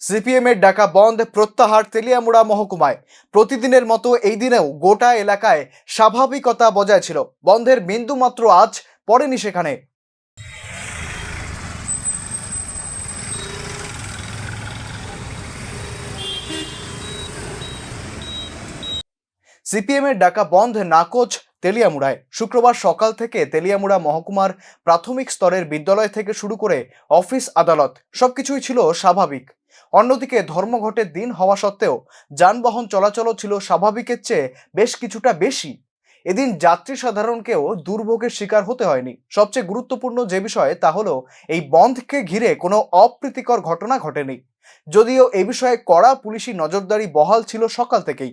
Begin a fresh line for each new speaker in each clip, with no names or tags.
CPM এর ডাকা বন্ধ প্রত্যাহার তেলিয়ামুড়া মহকুমায়। প্রতিদিনের মতো এই দিনেও গোটা এলাকায় স্বাভাবিকতা বজায় ছিল। বন্ধের বিন্দুমাত্র আজ পড়েনি সেখানে। সিপিএম এর ডাকা বন্ধ নাকচ তেলিয়ামুড়ায়। শুক্রবার সকাল থেকে তেলিয়ামুড়া মহকুমার প্রাথমিক স্তরের বিদ্যালয় থেকে শুরু করে অফিস, আদালত সবকিছুই ছিল স্বাভাবিক। অন্যদিকে ধর্মঘটের দিন হওয়া সত্ত্বেও যানবাহন চলাচলও ছিল স্বাভাবিকের চেয়ে বেশ কিছুটা বেশি। এদিন যাত্রী সাধারণকেও দুর্ভোগের শিকার হতে হয়নি। সবচেয়ে গুরুত্বপূর্ণ যে বিষয় তা হলো, এই বন্ধকে ঘিরে কোনো অপ্রীতিকর ঘটনা ঘটেনি। যদিও এ বিষয়ে কড়া পুলিশি নজরদারি বহাল ছিল সকাল থেকেই।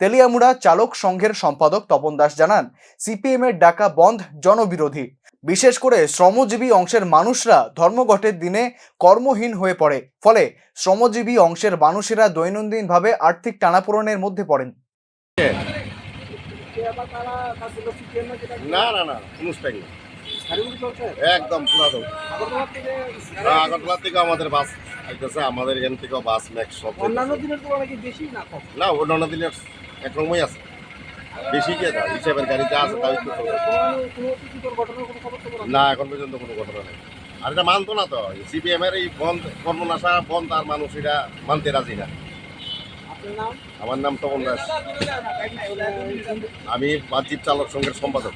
তেলিয়ামুড়া চালক সংঘের সম্পাদক তপন দাস জানান, সিপিএম এর ডাকা বন্ধ জনবিরোধী। বিশেষ করে শ্রমজীবী অংশের মানুষরা ধর্মঘটের দিনে কর্মহীন হয়ে পড়ে, ফলে শ্রমজীবী অংশের মানুষেরা দৈনন্দিনভাবে আর্থিক টানাপোড়নের মধ্যে পড়েন।
না না না না একদম পুরা দৌড় আগরতলা থেকে আমাদের বাস আইতেছে আমাদের এখান থেকেও বাস ম্যাক্স সব
অন্যান্য দিনের তুলনায় কি বেশি না
না অন্যান্য দিনের একরকমই আছে। বেশি কে যা হিসাবের গাড়ি যা আছে তাই না এখন পর্যন্ত কোনো ঘটনা নেই। আর এটা মানতো না তো সিপিএম এর এই বন্ধ কর্মনাশা বন্ধ আর মানুষ এটা মানতে রাজি না। আমার নাম তপন দাস। আমি বাহ্যিক চালক সংঘের সম্পাদক।